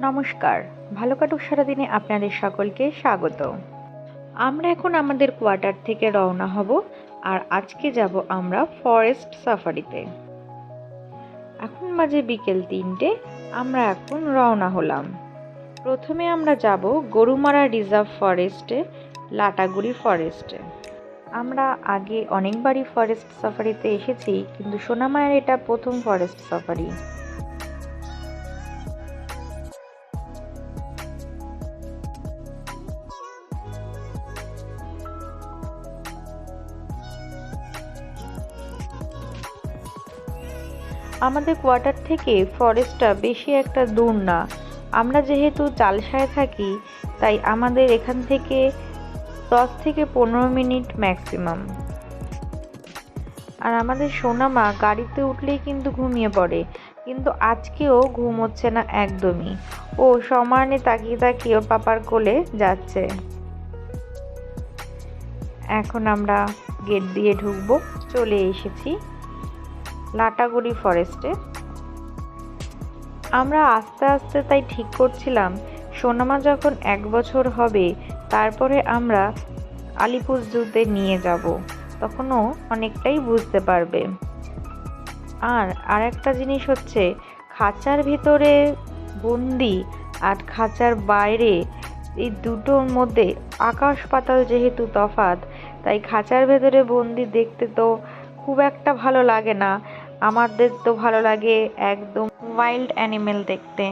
নমস্কার। ভালো কাটুক সারাদিনে আপনাদের সকলকে স্বাগত। আমরা এখন আমাদের কোয়ার্টার থেকে রওনা হব আর আজকে যাব আমরা ফরেস্ট সাফারিতে। এখন বাজে বিকেল তিনটে, আমরা এখন রওনা হলাম। প্রথমে আমরা যাব গরুমারা রিজার্ভ ফরেস্টে, লাটাগুড়ি ফরেস্টে। আমরা আগে অনেকবারই ফরেস্ট সাফারিতে এসেছি, কিন্তু সোনামায়ের এটা প্রথম ফরেস্ট সাফারি। আমাদের কোয়ার্টার থেকে ফরেস্টটা বেশি একটা দূর না। আমরা যেহেতু চালসায় থাকি, তাই আমাদের এখান থেকে দশ থেকে পনেরো মিনিট ম্যাক্সিমাম আর আমাদের সোনামা গাড়িতে উঠলেই কিন্তু ঘুমিয়ে পড়ে, কিন্তু আজকেও ঘুম হচ্ছে না একদমই। ও সমানে তাকিয়ে তাকিয়ে পাপার কোলে যাচ্ছে। এখন আমরা গেট দিয়ে ঢুকবো, চলে এসেছি। লাটাগুড়ি ফরেস্টে আমরা আস্তে আস্তে তাই ঠিক করছিলাম। সোনামা যখন এক বছর হবে, তারপরে আমরা আলিপুর জুতে নিয়ে যাব। তখনও অনেকটাই বুঝতে পারবে। আর আরেকটা জিনিস হচ্ছে, খাঁচার ভিতরে বন্দি আর খাঁচার বাইরে এই দুটোর মধ্যে আকাশ পাতাল যেহেতু তফাৎ, তাই খাঁচার ভেতরে বন্দি দেখতে তো খুব একটা ভালো লাগে না। আমাদের তো ভালো লাগে একদম ওয়াইল্ড অ্যানিমেল দেখতে।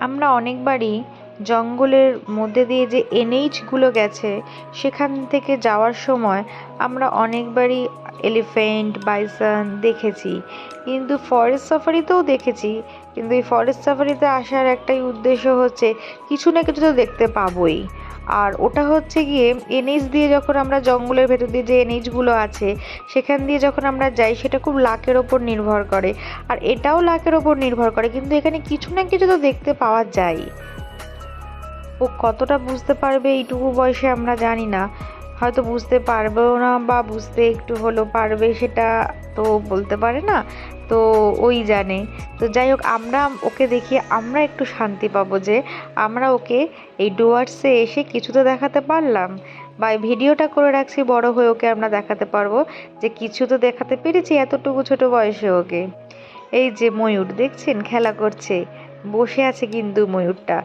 আমরা অনেকবারই জঙ্গলের মধ্যে দিয়ে যে এনএইচগুলো গেছে, সেখান থেকে যাওয়ার সময় আমরা অনেকবারই এলিফেন্ট বাইসন দেখেছি। কিন্তু ফরেস্ট সাফারিতেও দেখেছি। কিন্তু এই ফরেস্ট সাফারিতে আসার একটাই উদ্দেশ্য হচ্ছে কিছু না কিছু তো দেখতে পাবোই। আর ওটা হচ্ছে গিয়ে এনএইচ দিয়ে যখন আমরা জঙ্গলের ভেতর দিয়ে যে এনএইচগুলো আছে, সেখান দিয়ে যখন আমরা যাই, সেটা খুব লাকের ওপর নির্ভর করে। আর এটাও লাকের ওপর নির্ভর করে, কিন্তু এখানে কিছু না কিছু তো দেখতে পাওয়া যায়। ও কতটা বুঝতে পারবে এইটুকু বয়সে আমরা জানি না। হয়তো বুঝতে পারবেও না বা বুঝতে একটু হলেও পারবে সেটা তো বলতে পারে না। তো ওই জানে। তো যাই হোক, আমরা ওকে দেখিয়ে আমরা একটু শান্তি পাবো যে আমরা ওকে এই ডুয়ার্সে এসে কিছু তো দেখাতে পারলাম। বা ভিডিওটা করে রাখছি বড় হয়ে ওকে আমরা দেখাতে পারব যে কিছু তো দেখাতে পেরেছি এতটুকু ছোট বয়সে ওকে। এই যে ময়ূর, দেখছেন? খেলা করছে। বসে আছে কিন্তু ময়ূরটা।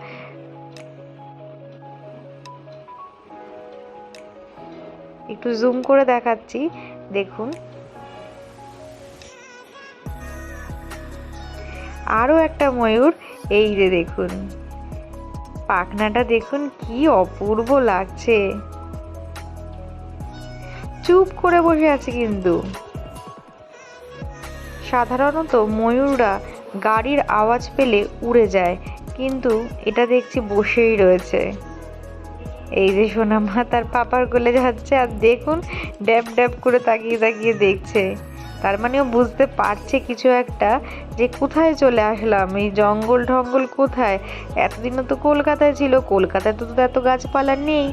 একটু জুম করে দেখাচ্ছি। দেখুন। আরও একটা ময়ূর, এই যে দেখুন। পাখনাটা দেখুন, কি অপূর্ব লাগছে। চুপ করে বসে আছে কিন্তু। সাধারণত ময়ূররা গাড়ির আওয়াজ পেলে উড়ে যায়, কিন্তু এটা দেখছি বসেই রয়েছে। এই যে সোনামা তার পাপার গলে যাচ্ছে আর দেখুন, ড্যাব ড্যাব করে তাকিয়ে তাকিয়ে দেখছে। তার মানে ও বুঝতে পারছে কিছু একটা যে কোথায় চলে আসলাম, এই জঙ্গল ঢঙ্গল কোথায়? এতদিনও তো কলকাতায় ছিল, কলকাতায় তো তো এত গাছপালা নেই।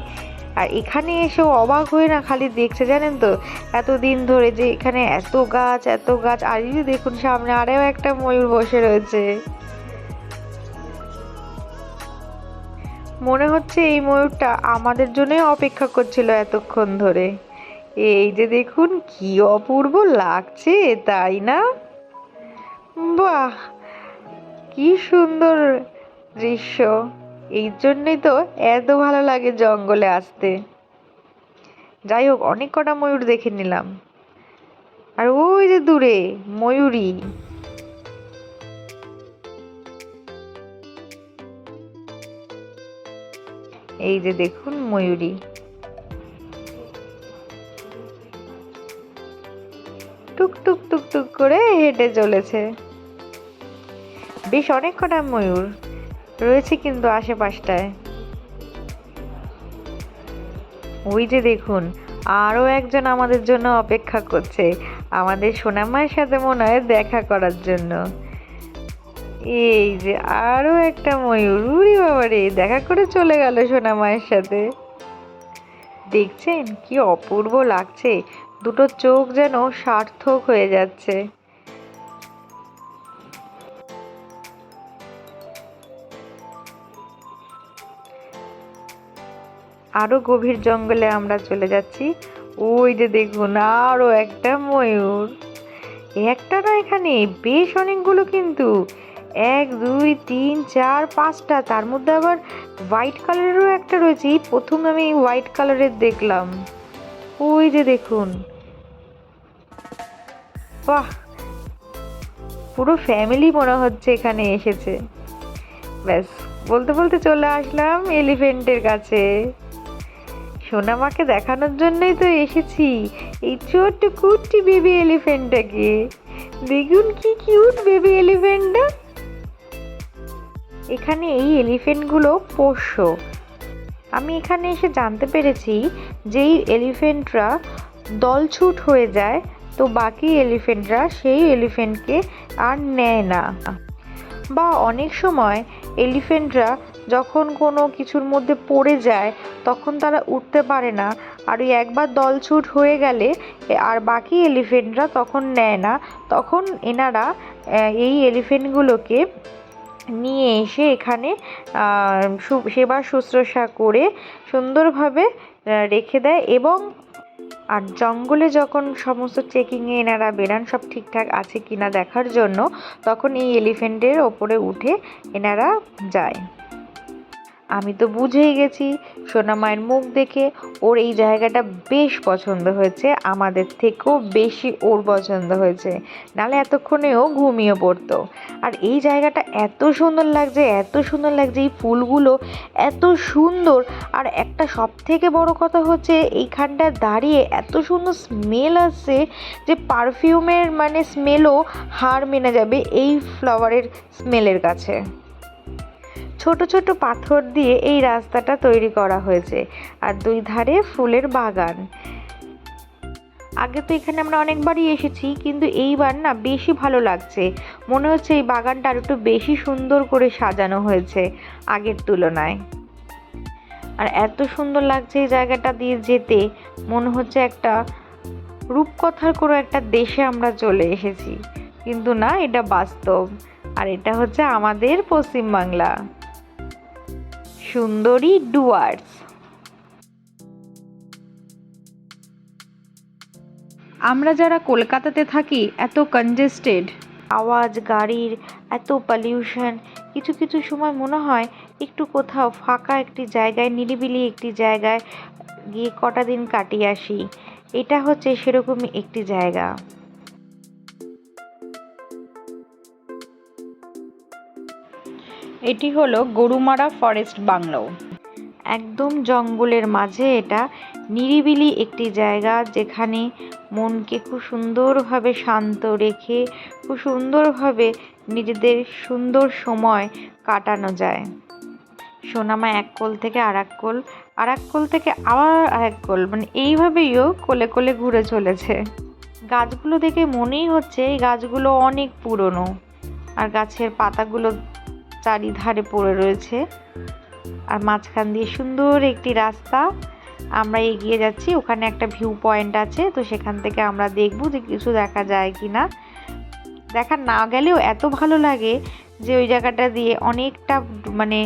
আর এখানে এসে অবাক হয়ে না খালি দেখছে জানেন তো? এতদিন ধরে যে এখানে এত গাছ এত গাছ, আর দেখুন সামনে আরেও একটা ময়ূর বসে রয়েছে। মনে হচ্ছে এই ময়ূরটা আমাদের জন্যই অপেক্ষা করছিল এতক্ষণ ধরে। এই যে দেখুন, কি অপূর্ব লাগছে, তাই না? বাহ! কি সুন্দর দৃশ্য। এই জন্যই তো এত ভালো লাগে জঙ্গলে আসতে। যাই হোক, অনেক কটা ময়ূর দেখে নিলাম। আর ওই যে দূরে, ময়ূরী। এই যে দেখুন, ময়ূরী। টুক টুক টুক টুক করে হেঁটে চলেছে। বেশ অনেক কটা ময়ূর রয়েছে কিন্তু আশেপাশটায়। ওই যে দেখুন, আরও একজন আমাদের জন্য অপেক্ষা করছে, আমাদের সোনামায়ের সাথে মনে হয় দেখা করার জন্য। এই যে আরও একটা ময়ূর, উড়ি বাবারে দেখা করে চলে গেল সোনামায়ের সাথে। দেখছেন কি অপূর্ব লাগছে দুটো চোখ যেন সার্থক হয়ে যাচ্ছে। আরও গভীর জঙ্গলে আমরা চলে যাচ্ছি। ওই যে দেখুন আরও একটা ময়ূর। একটা না এখানে, বেশ অনেকগুলো কিন্তু। এক, দুই, তিন, চার, পাঁচটা। তার মধ্যে আবার হোয়াইট কালারেরও একটা রয়েছে। প্রথম আমি হোয়াইট কালারের দেখলাম। ওই যে দেখুন বাহ! পুরো ফ্যামিলি মনে হচ্ছে এখানে এসেছে। ব্যাস, বলতে বলতে চলে আসলাম এলিফেন্টের কাছে। সোনামাকে দেখানোর জন্যই তো এসেছি। এই ছোট্ট কুট্টি বেবি এলিফেন্টটাকে দেখুন কি কিউট বেবি এলিফেন্টটা এখানে এই এলিফেন্টগুলো পোষ্য। আমি এখানে এসে জানতে পেরেছি যে এই এলিফেন্টরা দলছুট হয়ে যায় তো বাকি এলিফেন্টরা সেই এলিফেন্টকে আর নেয় না। বা অনেক সময় এলিফেন্টরা যখন কোনো কিছুর মধ্যে পড়ে যায়, তখন তারা উঠতে পারে না। আর ওই একবার দলছুট হয়ে গেলে আর বাকি এলিফেন্টরা তখন নেয় না। তখন এনারা এই এলিফেন্টগুলোকে নিয়ে এসে এখানে সেবা শুশ্রূষা করে সুন্দরভাবে রেখে দেয় এবং আর জঙ্গলে যখন সমস্ত চেকিংয়ে এনারা বেরান, সব ঠিকঠাক আছে কিনা দেখার জন্য, তখন এই এলিফেন্টের ওপরে উঠে এনারা যায়। আমি তো বুঝেই গেছি, সোনা মায়ের মুখ দেখে ওর এই জায়গাটা বেশ পছন্দ হয়েছে, আমাদের থেকেও বেশি ওর পছন্দ হয়েছে। নালে এতক্ষণে ও ঘুমিয়ে পড়তো। আর এই জায়গাটা এত সুন্দর লাগছে, এত সুন্দর লাগছে, এই ফুলগুলো এত সুন্দর। আর একটা সব থেকে বড় কথা হচ্ছে, এইখানটা দাঁড়িয়ে এত সুন্দর স্মেল আসছে যে পারফিউমের মানে স্মেলও হার মেনে যাবে এই ফ্লাওয়ারের স্মেলের কাছে। ছোট ছোট পাথর দিয়ে এই রাস্তাটা তৈরি করা হয়েছে আর দুই ধারে ফুলের বাগান। আগে তো এখানে আমরা অনেকবারই এসেছি, কিন্তু এইবার না বেশি ভালো লাগছে। মনে হচ্ছে এই বাগানটা আর একটু বেশি সুন্দর করে সাজানো হয়েছে আগের তুলনায়। আর এত সুন্দর লাগছে এই জায়গাটা দিয়ে যেতে, মনে হচ্ছে একটা রূপকথার কোনো একটা দেশে আমরা চলে এসেছি। কিন্তু না, এটা বাস্তব। আর এটা হচ্ছে আমাদের পশ্চিমবাংলা। সুন্দরী ডুয়ার্স। আমরা যারা কলকাতাতে থাকি এত কনজেস্টেড আওয়াজ গাড়ির এত পলিউশন কিছু কিছু সময় মনে হয় একটু কোথাও ফাঁকা একটি জায়গায় নিরিবিলি একটি জায়গায় গিয়ে কটা দিন কাটিয়ে আসি। এটা হচ্ছে সেরকমই একটি জায়গা। এটি হলো গরুমারা ফরেস্ট বাংলো একদম জঙ্গলের মাঝে এটা। নিরিবিলি একটি জায়গা যেখানে মনকে খুব সুন্দরভাবে শান্ত রেখে, খুব সুন্দরভাবে নিজেদের সুন্দর সময় কাটানো যায়। সোনামা এক কোল থেকে আর এক কোল আর এক কোল থেকে আবার আর এক কোল মানে এইভাবেইও কোলে কোলে ঘুরে চলেছে। গাছগুলো দেখে মনেই হচ্ছে এই গাছগুলো অনেক পুরনো। আর গাছের পাতাগুলো চারিধারে পড়ে রয়েছে। আর মাঝখান দিয়ে সুন্দর একটি রাস্তা। আমরা এগিয়ে যাচ্ছি, ওখানে একটা ভিউ পয়েন্ট আছে, তো সেখান থেকে আমরা দেখব যে কিছু দেখা যায় কি না দেখা না গেলেও এত ভালো লাগে যে ওই জায়গাটা দিয়ে অনেকটা মানে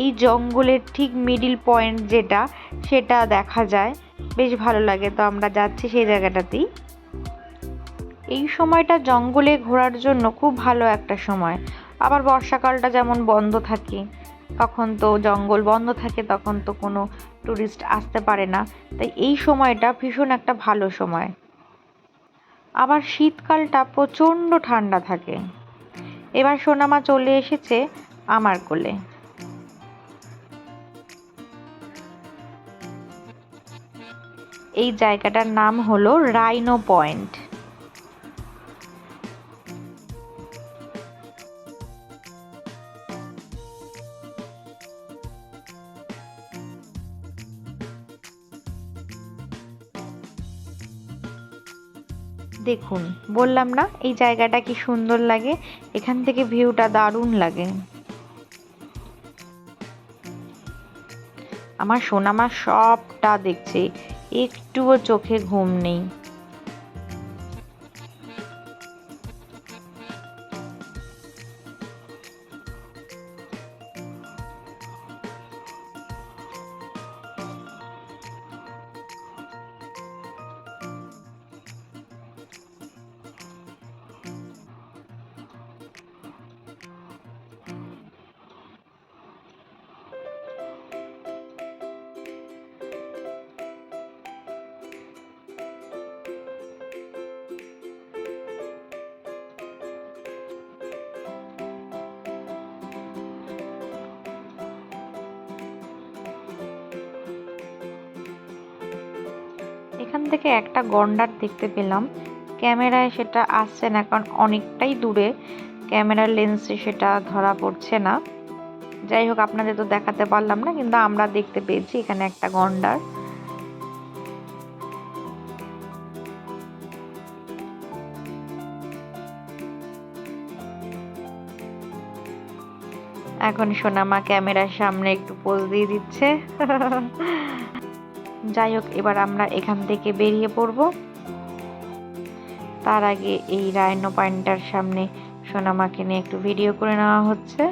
এই জঙ্গলের ঠিক মিডিল পয়েন্ট যেটা, সেটা দেখা যায়। বেশ ভালো লাগে, তো আমরা যাচ্ছি সেই জায়গাটাতেই। এই সময়টা জঙ্গলে ঘোরার জন্য খুব ভালো একটা সময়। আবার বর্ষাকালটা যেমন বন্ধ থাকে, তখন তো জঙ্গল বন্ধ থাকে, তখন তো কোনো ট্যুরিস্ট আসতে পারে না। তাই এই সময়টা ভীষণ একটা ভালো সময়। আবার শীতকালটা প্রচণ্ড ঠান্ডা থাকে। এবার সোনামা চলে এসেছে আমার কোলে। এই জায়গাটার নাম হলো রাইনো পয়েন্ট। দেখুন, বললাম না, এই জায়গাটা কি সুন্দর লাগে? এখান থেকে ভিউটা দারুণ লাগে। আমার সোনামা সবটা দেখছে, একটুও চোখে ঘুম নেই। থেকে একটা গন্ডার দেখতে পেলাম। ক্যামেরায় সেটা আসছে না, কারণ অনেকটাই দূরে। ক্যামেরার লেন্সে সেটা ধরা পড়ছে না। যাই হোক, আপনাদের তো দেখাতে পারলাম না, কিন্তু আমরা দেখতে পেয়েছি এখানে একটা গন্ডার। এখন সোনামা ক্যামেরার সামনে একটু পোজ দিয়ে দিচ্ছে। যাই হোক, এবার আমরা এখান থেকে বেরিয়ে পড়ব। তার আগে এই রাইনো পয়েন্টটার সামনে সোনামাকে নিয়ে একটু ভিডিও করে নেওয়া হচ্ছে।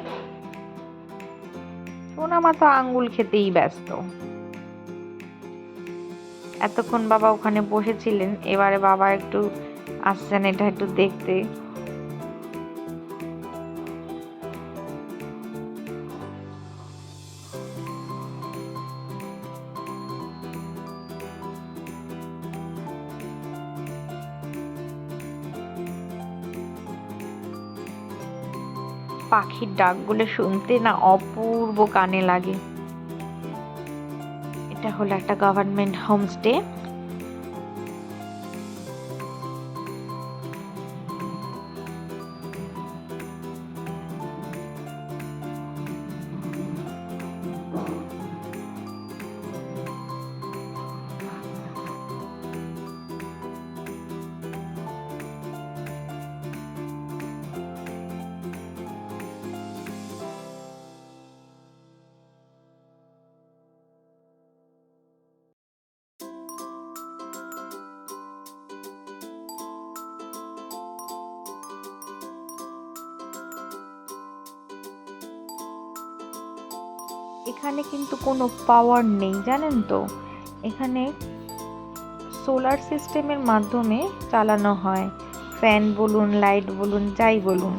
সোনামা তো আঙ্গুল খেতেই ব্যস্ত। এতক্ষণ বাবা ওখানে বসেছিলেন, এবারে বাবা একটু আসছেন, এটা একটু দেখতে। পাখির ডাকগুলো শুনতে না অপূর্ব কানে লাগে। এটা হলো একটা গভর্নমেন্ট হোমস্টে এখানে কিন্তু কোনো পাওয়ার নেই, জানেন তো? এখানে সোলার সিস্টেমের মাধ্যমে চালানো হয়। ফ্যান বলুন লাইট বলুন, যাই বলুন।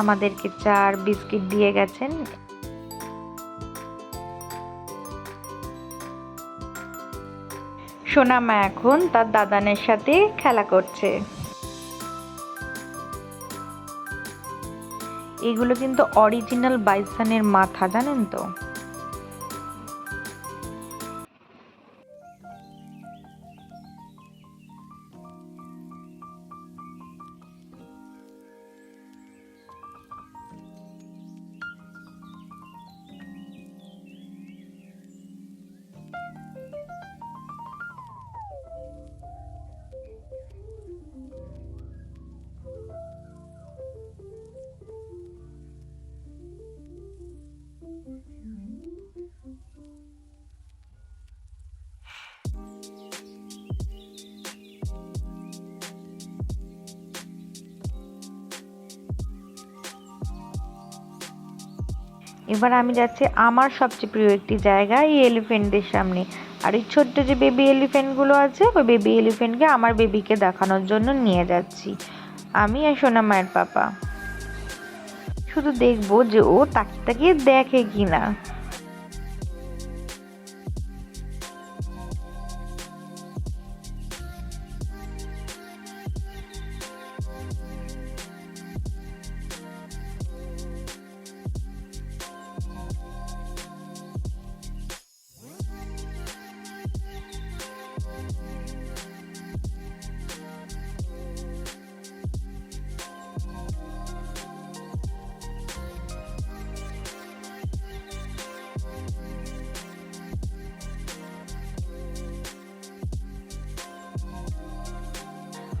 আমাদেরকে চার বিস্কিট দিয়ে গেছেন। সোনামা এখন তার দাদানের সাথে খেলা করছে। এগুলো কিন্তু অরিজিনাল বাইসানের মাথা জানেন তো? এবার আমি যাচ্ছি আমার সবচেয়ে প্রিয় একটি জায়গা এই এলিফেন্টদের সামনে। আর এই ছোট্ট যে বেবি এলিফেন্টগুলো আছে, ওই বেবি এলিফেন্টকে আমার বেবিকে দেখানোর জন্য নিয়ে যাচ্ছি। আমি আর সোনা মায়ের পাপা। শুধু দেখব যে ও তাকিয়ে তাকিয়ে দেখে কিনা।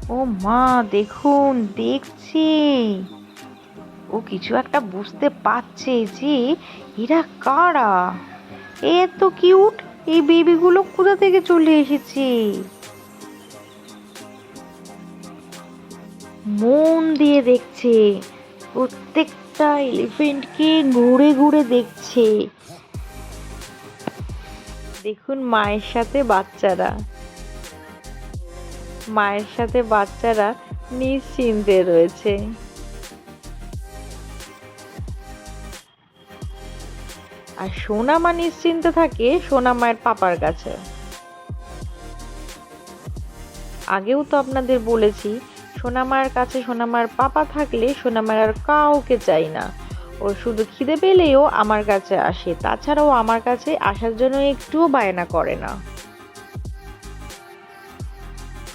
ও মা, দেখুন, দেখছি। ও কিছু একটা বুঝতে পারছে যে এরা কারা? এ এত কিউট, এই বেবিগুলো কোথা থেকে চলে এসেছে? মন দিয়ে দেখছে, প্রত্যেকটা এলিফেন্টকে ঘুরে ঘুরে দেখছে। দেখুন মায়ের সাথে বাচ্চারা। মায়ের সাথে বাচ্চারা নিশ্চিন্তে রয়েছে। আর সোনামা নিশ্চিন্তে থাকে সোনামায়ের পাপার কাছে। আগেও তো আপনাদের বলেছি সোনামার কাছে সোনামার পাপা থাকলে সোনামার আর কাউকে চাই না। ও শুধু খিদে পেলেও আমার কাছে আসে, তাছাড়াও আমার কাছে আসার জন্য একটুও বায়না করে না।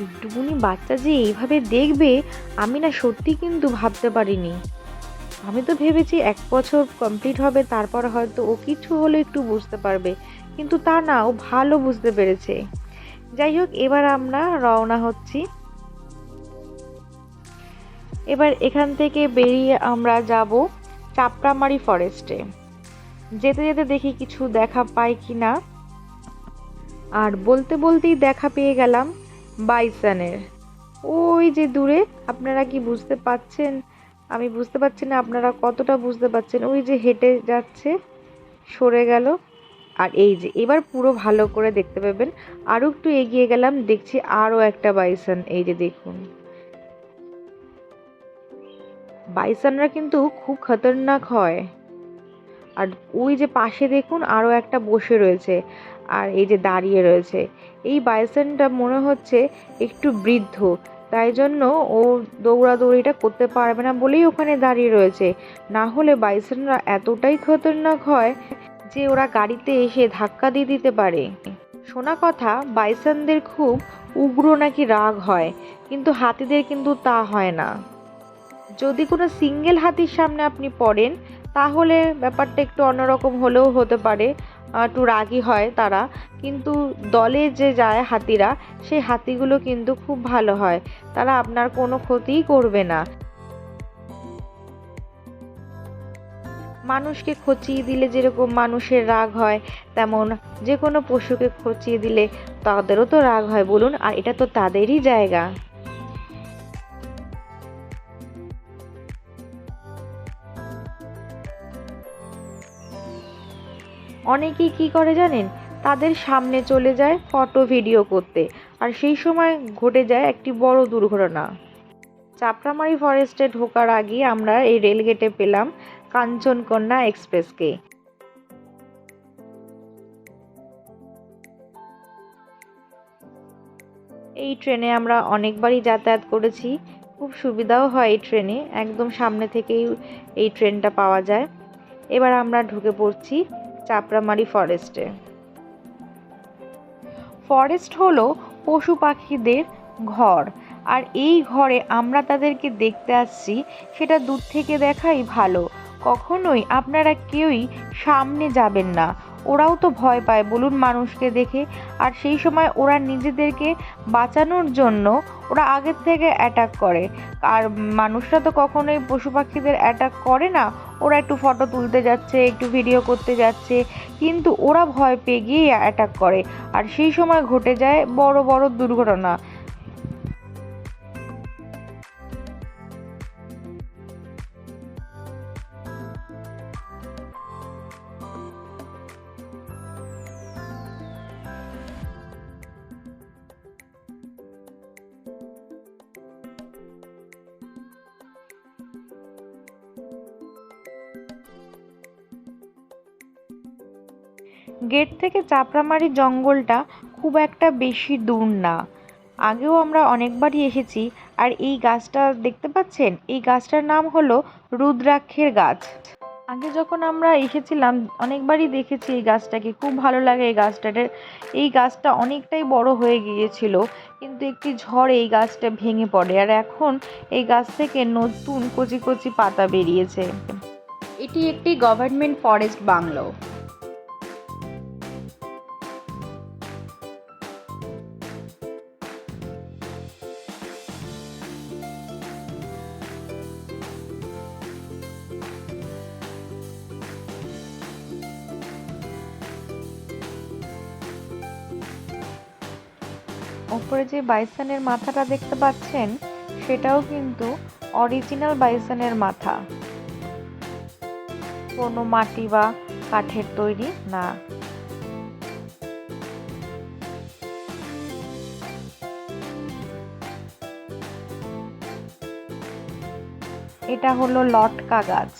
একটুকুনি বাচ্চা যে এইভাবে দেখবে, আমি না সত্যি কিন্তু ভাবতে পারিনি। আমি তো ভেবেছি এক বছর কমপ্লিট হবে, তারপর হয়তো ও কিছু হলে একটু বুঝতে পারবে। কিন্তু তা না, ও ভালো বুঝতে পেরেছে। যাই হোক, এবার আমরা রওনা হচ্ছি। এবার এখান থেকে বেরিয়ে আমরা যাব চাপড়ামারি ফরেস্টে যেতে যেতে দেখি কিছু দেখা পাই কি না আর বলতে বলতেই দেখা পেয়ে গেলাম। বাইসানের। ওই যে দূরে, আপনারা কি বুঝতে পাচ্ছেন? আমি বুঝতে পারছি না, আপনারা কতটা বুঝতে পারছেন ওই যে হেঁটে যাচ্ছে, সরে গেল। আর এই যে, এবার পুরো ভালো করে দেখতে পাবেন। আরও একটু এগিয়ে গেলাম, দেখছি আরও একটা বাইসন। এই যে দেখুন। বাইসনরা কিন্তু খুব খতরনাক হয়। আর ওই যে পাশে দেখুন আরও একটা বসে রয়েছে। আর এই যে দাঁড়িয়ে রয়েছে। এই বাইসনটা মনে হচ্ছে একটু বৃদ্ধ। তাই জন্য ও দৌড়াদৌড়িটা করতে পারবে না বলেই ওখানে দাঁড়িয়ে রয়েছে। না হলে বাইসনরা এতটাই খতরনাক হয় যে ওরা গাড়িতে এসে ধাক্কা দিয়ে দিতে পারে। শোনা কথা, বাইসনদের খুব উগ্র নাকি রাগ হয়, কিন্তু হাতিদের কিন্তু তা হয় না। যদি কোনো সিঙ্গেল হাতির সামনে আপনি পড়েন, তাহলে ব্যাপারটা একটু অন্যরকম হলেও হতে পারে। একটু রাগী হয় তারা। কিন্তু দলে যে যায় হাতিরা, সেই হাতিগুলো কিন্তু খুব ভালো হয়। তারা আপনার কোনো ক্ষতিই করবে না। মানুষকে খচিয়ে দিলে যেরকম মানুষের রাগ হয়, তেমন যে কোনো পশুকে খচিয়ে দিলে তাদেরও তো রাগ হয়, বলুন। আর এটা তো তাদেরই জায়গা। অনেকেই কি করে জানেন? তাদের সামনে চলে যায় ফটো ভিডিও করতে। আর সেই সময় ঘটে যায় একটি বড় দুর্ঘটনা। চাপড়ামারি ফরেস্টে ঢোকার আগে আমরা এই রেলগেটে পেলাম কাঞ্চনকন্যা এক্সপ্রেসকে। এই ট্রেনে আমরা অনেকবারই যাতায়াত করেছি। খুব সুবিধাও হয় এই ট্রেনে। একদম সামনে থেকেই এই ট্রেনটা পাওয়া যায়। এবার আমরা ঢুকে পড়ছি চাপড়ামারি ফরেস্টে ফরেস্ট হলো পশু পাখিদের ঘর। আর এই ঘরে আমরা তাদেরকে দেখতে আসছি, সেটা দূর থেকে দেখাই ভালো। কখনোই আপনারা কেউই সামনে যাবেন না। ওরাও তো ভয় পায় বলুন মানুষকে দেখে। আর সেই সময় ওরা নিজেদেরকে বাঁচানোর জন্য ওরা আগের থেকে অ্যাটাক করে। আর মানুষরা তো কখনোই পশু পাখিদের অ্যাটাক করে না। ওরা একটু ফটো তুলতে যাচ্ছে, একটু ভিডিও করতে যাচ্ছে। কিন্তু ওরা ভয় পেয়ে গিয়ে অ্যাটাক করে। আর সেই সময় ঘটে যায় বড় বড় দুর্ঘটনা। গেট থেকে চাপড়ামারি জঙ্গলটা খুব একটা বেশি দূর না। আগেও আমরা অনেকবারই এসেছি আর এই গাছটা দেখতে পাচ্ছেন? এই গাছটার নাম হলো রুদ্রাক্ষের গাছ। আগে যখন আমরা এসেছিলাম, অনেকবারই দেখেছি এই গাছটাকে। খুব ভালো লাগে এই গাছটার এই গাছটা অনেকটাই বড় হয়ে গিয়েছিল, কিন্তু একটি ঝড়ে এই গাছটা ভেঙে পড়ে আর এখন এই গাছ থেকে নতুন কচি কচি পাতা বেরিয়েছে। এটি একটি গভর্নমেন্ট ফরেস্ট বাংলো। যে বাইসনের মাথাটা দেখতে পাচ্ছেন, সেটাও কিন্তু অরিজিনাল বাইসনের মাথা। কোনো মাটি বা কাঠের তৈরি না। এটা হলো লটকা গাছ।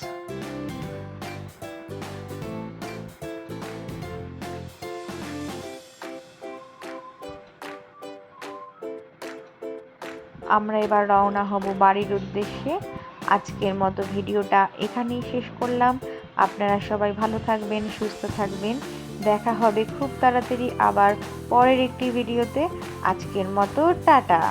আমরা এবার রওনা হব বাড়ির উদ্দেশ্যে। আজকের মতো ভিডিওটা এখানেই শেষ করলাম। আপনারা সবাই ভালো থাকবেন, সুস্থ থাকবেন। দেখা হবে খুব তাড়াতাড়ি আবার পরের একটি ভিডিওতে। আজকের মতো টাটা।